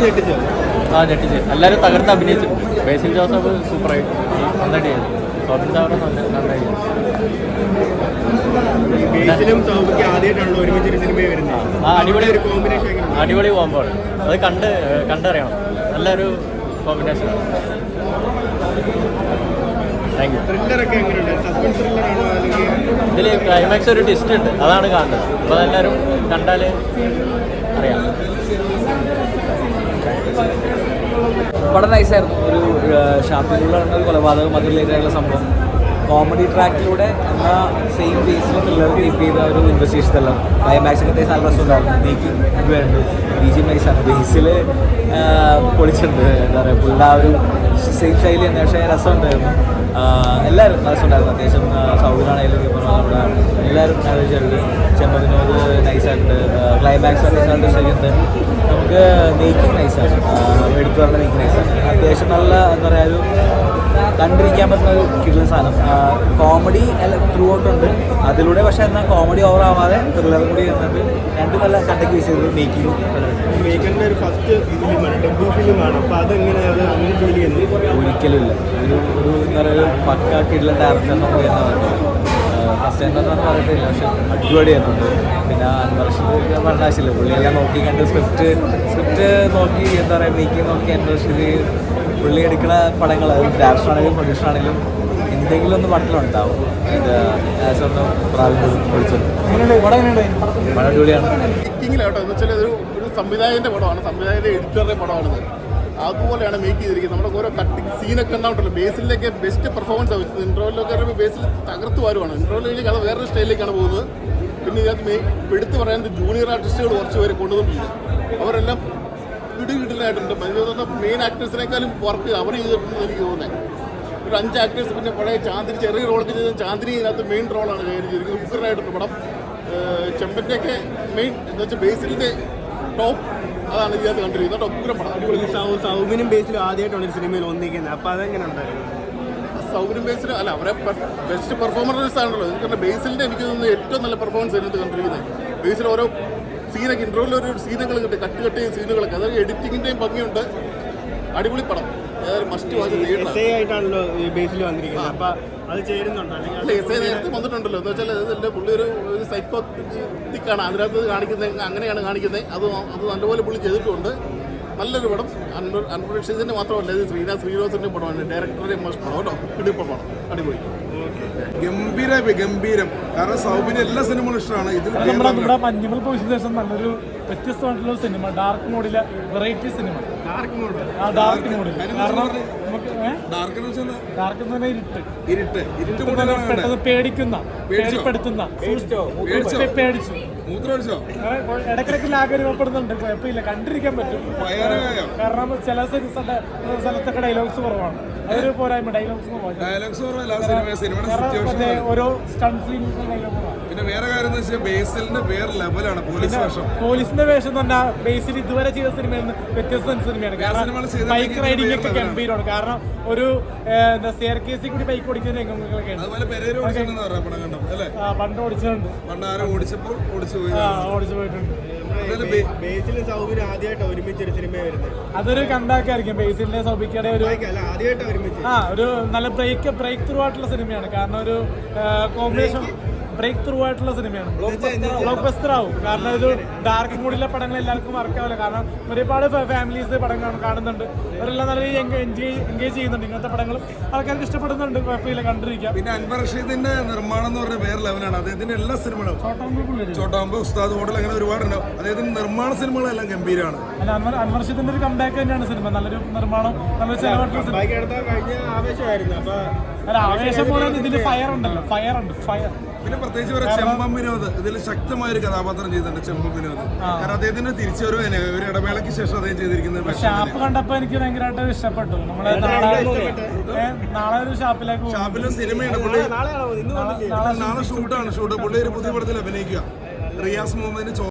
സിനിമയൊക്കെ ആ ഞെട്ടിച്ച്. എല്ലാവരും തകർത്ത് അഭിനയിച്ചിട്ടുണ്ട്. ബേസിൽ ജോസഫ് സൂപ്പറായിട്ട്. നന്നായിട്ട് ചെയ്തു. സോഫിൻ സാറ് നന്നായി ആ അടിപൊളി ഒരു കോമ്പിനേഷൻ അടിപൊളി പോകുമ്പോൾ അത് കണ്ട് കണ്ടറിയണം. നല്ലൊരു കോമ്പിനേഷൻ താങ്ക് യു ഇതിൽ ക്ലൈമാക്സ് ഒരു ട്വിസ്റ്റ് ഉണ്ട്. അതാണ് കാണുന്നത്. അപ്പോൾ എല്ലാവരും കണ്ടാൽ അറിയാം. വളരെ നൈസായിരുന്നു ഒരു ഷാപ്പിലുള്ള കൊലപാതകം അത് റിലേറ്റഡ് സംഭവം. കോമഡി ട്രാക്കിലൂടെ എന്നാ സെയിം ബേസിൽ ത്രില്ലർ കീപ്പ് ചെയ്ത ഒരു ഇൻവെസ്റ്റേഷൻ എല്ലാം അത്യാവശ്യം നല്ല രസമുണ്ടായിരുന്നു നീക്കി വേണ്ട. ബി ജി നൈസാണ് ബേസിൽ പൊളിച്ചിട്ടുണ്ട്. എന്താ പറയുക പുള്ള ആ ഒരു സെയിം ശൈലി തന്നെ. പക്ഷേ രസമുണ്ടായിരുന്നു. എല്ലാവരും രസമുണ്ടായിരുന്നു. അത്യാവശ്യം സൗകര്യമാണെങ്കിലും ഇപ്പോൾ നമ്മുടെ എല്ലാവരും ആലോചിച്ചുണ്ട് ചെമ്പതിനോട് നൈസായിട്ടുണ്ട് ക്ലൈമാക്സ് അത്യാവശ്യം ഉണ്ട് നമുക്ക് നെയ്ക്കിങ് നൈസാണ് എടുത്തു പറഞ്ഞ നെയ്ക്കിങ് നൈസാണ് അത്യാവശ്യം നല്ല എന്താ പറയുക ഒരു കണ്ടിരിക്കാൻ പറ്റുന്ന ഒരു കിട്ടുന്ന സാധനം. കോമഡി ത്രൂ ഔട്ട് ഉണ്ട്. അതിലൂടെ പക്ഷേ എന്നാൽ കോമഡി ഓവർ ആവാതെ ത്രില്ലർ കൂടി എന്നിട്ട് രണ്ട് നല്ല കണ്ടക്ട് യൂസ് ചെയ്ത് മേക്കിംഗ് ഒരു ഫസ്റ്റ് ഫിലിമാണ് ഡെബ്യൂ ഫിലിമാണ് അപ്പൊ അതെങ്ങനെ അത് അങ്ങനെ ഫീൽ ചെയ്യുന്നു? ഒരിക്കലും ഇല്ല. ഒരു ഒരു എന്താ പറയുക പക്ക കിട്ടുന്ന ഡയറക്ടർ നമുക്ക് തന്നെ പറയുന്നത് ഫസ്റ്റ് ടൈം എന്നൊന്നും പറയത്തില്ല പക്ഷെ അടിപൊളിയായിട്ടുണ്ട്. പിന്നെ അൻവർഷിത് ഞാൻ പറഞ്ഞ ആവശ്യമില്ല. പുള്ളിയെല്ലാം നോക്കി കണ്ട് സ്ക്രിപ്റ്റ് സ്ക്രിപ്റ്റ് നോക്കി എന്താ പറയുക മേക്കിംഗ് നോക്കി അൻവർഷിത് പുള്ളി എടുക്കുന്ന പടങ്ങൾ അത് ഡാൻസ് ആണെങ്കിലും പ്രൊഡ്യൂഷൻ ആണെങ്കിലും എന്തെങ്കിലും ഒന്ന് പടത്തിലുണ്ടാവും. ഇത് പടം അടിപൊളിയാണ്. എന്ന് സംവിധായകന്റെ പടമാണ്. സംവിധായകന്റെ എഡിറ്ററുടെ പടമാണിത്. അതുപോലെയാണ് മേക്ക് ചെയ്തിരിക്കുന്നത്. നമ്മുടെ ഓരോ കട്ടിങ് സീനൊക്കെ ഉണ്ടാവുണ്ടല്ലോ ബേസിലേക്ക് ബെസ്റ്റ് പെർഫോമൻസ് ആവശ്യം ഇൻട്രോയിലൊക്കെ പറയുമ്പോൾ ബേസിൽ തകർത്ത് വരുവാണ്. ഇൻട്രോയിലേക്ക് കഥ വേറൊരു സ്റ്റൈലിലേക്കാണ് പോകുന്നത്. പിന്നെ ഇതിനകത്ത് മെയ് എടുത്ത് പറയുന്നത് ജൂനിയർ ആർട്ടിസ്റ്റുകൾ കുറച്ച് പേര് കൊണ്ടുവന്നിട്ടുണ്ട്. അവരെല്ലാം ഇടി കിട്ടലായിട്ടുണ്ട് മെയിൻ ആക്ടേഴ്സിനേക്കാളും വർക്ക് അവർ ചെയ്തിട്ടുണ്ടെന്ന് എനിക്ക് തോന്നുന്നത് ഒരു അഞ്ച് ആക്ടേഴ്സ് പിന്നെ പഴയ ചാന്ദിനി ചെറിയ റോളൊക്കെ ചെയ്ത ചാന്ദിനി ഇതിനകത്ത് മെയിൻ റോളാണ് കയറി ചെയ്തിരിക്കുന്നത്. ഉഗ്രനായിട്ടുണ്ട് പടം. ചെമ്പന്റെയൊക്കെ മെയിൻ എന്താ വെച്ചാൽ ബേസിലിന്റെ ടോപ്പ് അതാണ് ഇതിനകത്ത് കണ്ടിരിക്കുന്നത്. ഉഗ്രം പടം അടിപൊളി. സൗബിനും ബേസിലും ആദ്യമായിട്ടാണ് ഒരു സിനിമയിൽ ഒന്നിക്കുന്നത് അപ്പൊ അതെങ്ങനെ ഉണ്ടായിരുന്നു? സൗകര്യം ബേസിൽ അല്ല അവരെ ബെസ്റ്റ് പെർഫോമൻസ് ആണല്ലോ കാരണം ബേസിലിന്റെ എനിക്ക് തോന്നുന്നു ഏറ്റവും നല്ല പെർഫോമൻസ് ഇതിനകത്ത് കണ്ടിരിക്കുന്നത്. ബേസിൽ ഓരോ സീനൊക്കെ ഇൻട്രോയിൽ ഓരോ സീനുകൾ കിട്ടി കട്ട് കട്ട് ചെയ്യുന്ന സീനുകളൊക്കെ അതായത് എഡിറ്റിങ്ങിന്റെയും ഭംഗിയുണ്ട്. അടിപൊളി പടം. ഏതായാലും മസ്റ്റ് വാച്ച് തിയേറ്റർ ആയിട്ടാണല്ലോ ഈ ബേസിൽ വന്നിരിക്കുന്നത്. അപ്പൊ അത് ചേരുന്നുണ്ടോ? അല്ലെങ്കിൽ എസ് ഐ നേരത്തെ വന്നിട്ടുണ്ടല്ലോ. എന്ന് വെച്ചാൽ ഇതിന്റെ പുള്ളി ഒരു ഒരു സൈക്കോത്തിക്കാണ് അതിനകത്ത് കാണിക്കുന്നത് അങ്ങനെയാണ് കാണിക്കുന്നത്. അത് അത് നല്ലപോലെ പുള്ളി ചെയ്തിട്ടുണ്ട്. നല്ലൊരു പടം. അൻവർ മാത്രമല്ല ഇത് ശ്രീനാഥ് ശ്രീനിവാസിന്റെ പടമാണ്. ഡയറക്ടറുടെ പടം. കേട്ടോ? ഇടിപ്പം പടം. അടിപൊളി. ഗംഭീര ഗംഭീരം. കാരണം സൗബിന് എല്ലാ സിനിമകളും ഇഷ്ടമാണ്. ഇതിൽ നമ്മുടെ നമ്മുടെ മഞ്ഞുമൽ പോയിച്ചിന് ശേഷം നല്ലൊരു വ്യത്യസ്തമായിട്ടുള്ള സിനിമ ഡാർക്ക് മോഡിലെ വെറൈറ്റി സിനിമ ഡാർക്ക് മോഡ് ആ ഡാർക്ക് മോഡിൽ കാരണം നമുക്ക് ഡാർക്ക് ഡാർക്ക് എന്ന് പറഞ്ഞാൽ ഇരുട്ട്. ഇരുട്ട്. ഇരുട്ട് പെട്ടെന്ന് പേടിക്കുന്ന? പേടിപ്പെടുത്തുന്ന. പേടിച്ചോ? ഇടയ്ക്കിടയ്ക്ക് ലാഗ് അനുഭവപ്പെടുന്നുണ്ട് കുഴപ്പമില്ല. കണ്ടിരിക്കാൻ പറ്റും. കാരണം ചില സ്ഥ- സ്ഥല- സ്ഥലത്തൊക്കെ ഡയലോഗ്സ് കുറവാണ്. അതൊരു പോരായ്മ. ഡയലോഗ്സ് കുറവാണ്. ഡയലോഗ്സ് കുറവല്ല സിനിമ സിനിമയുടെ കാരണം ഓരോ സ്റ്റണ്ട് സീൻസ് ഡയലോഗ് കുറവാണ്. പിന്നെ വേറെ കാര്യം എന്ന് വെച്ചാൽ ബേസിലിന്റെ വേറെ ലെവലാണ് പോലീസ് വേഷം. പോലീസിന്റെ വേഷം തന്നെ ബേസിൽ ഇതുവരെ ചെയ്ത സിനിമയിൽ നിന്ന് വ്യത്യസ്ത സിനിമയാണ്. കാരണം ബൈക്ക് റൈഡിംഗ് ഒക്കെ ഗംഭീരമാണ്. കാരണം ഒരു സ്റ്റെയർ കേസിൽ കൂടി ബൈക്ക് ഓടിക്കുന്ന രംഗങ്ങളൊക്കെ പണ്ട് ഓടിച്ചിട്ടുണ്ട് പണ്ട് ആരോ ഓടിച്ചപ്പോൾ ഓടിച്ചു പോയിട്ടുണ്ട്. അതൊരു കണ്ടാക്കായിരിക്കും. ബേസിലിന്റെ സൗബിക്കയുടെ ഒരു ആ ഒരു നല്ല ബ്രേക്ക് ബ്രേക്ക് ത്രൂ ആയിട്ടുള്ള സിനിമയാണ്. കാരണം ഒരു കോമ്പിനേഷൻ ബ്രേക്ക് ത്രൂ ആയിട്ടുള്ള സിനിമയാണ്. ബ്ലോക്ക് ബസ്റ്റർ ആവും. കാരണം ഇത് ഡാർക്ക് മൂഡിലെ പടങ്ങൾ എല്ലാവർക്കും വർക്കാവില്ല കാരണം ഒരുപാട് ഫാമിലീസ് പടങ്ങൾ കാണ- കാണുന്നുണ്ട്. അവരെല്ലാം നല്ല രീതിയിൽ എൻഗേജ് എൻഗേജ് ചെയ്യുന്നുണ്ട്. ഇങ്ങനത്തെ പടങ്ങളും ആൾക്കാർക്ക് ഇഷ്ടപ്പെടുന്നുണ്ട്. കുഴപ്പമില്ല കണ്ടിരിക്കാം. പിന്നെ അൻവർ റഷീദിന്റെ നിർമ്മാണം എന്ന് പറഞ്ഞ വേറെ ലെവലാണ് അദ്ദേഹത്തിന്റെ എല്ലാ സിനിമകളും. ചോട്ടാമ്പൂ ഉസ്താദ് ഹോട്ടൽ അങ്ങനെ ഒരുപാടുണ്ടാവും. അദ്ദേഹത്തിന്റെ നിർമ്മാണ സിനിമകളെല്ലാം ഗംഭീരമാണ് അൻവർ അൻവർ റഷീദിന്റെ ഒരു കംബാക്ക് തന്നെയാണ് സിനിമ. നല്ലൊരു നിർമ്മാണം നല്ല ചെലവായിട്ടുള്ള ആവേശം പോലെ ഇതിൽ ഫയർ ഉണ്ടല്ലോ. ഫയർ ഉണ്ട്. ഫയർ പിന്നെ പ്രത്യേകിച്ച് പറയാം ചെമ്പം വിനോദ്. ഇതിൽ ശക്തമായ ഒരു കഥാപാത്രം ചെയ്തിട്ടുണ്ട് ചെമ്പം വിനോദ്. കാരണം അദ്ദേഹത്തിന് തിരിച്ചു ഒരു ഇടവേളയ്ക്ക് ശേഷം അദ്ദേഹം ചെയ്തിരിക്കുന്നത് ഷാപ്പ് കണ്ടപ്പോ എനിക്ക് ഭയങ്കരമായിട്ട് ഇഷ്ടപ്പെട്ടു. നമ്മളെ നാളെ ഒരു ഷാപ്പിലേക്ക് ഷാപ്പിലും സിനിമയുണ്ട്. പുള്ളി ഇന്ന് വന്നില്ലേ നാളെ ഷൂട്ടാണ്. ഷൂട്ട് പുള്ളി ഒരു പുതിയ പടത്തിൽ അഭിനയിക്കുക. റിയാസ് മുഹമ്മദിന് ചോ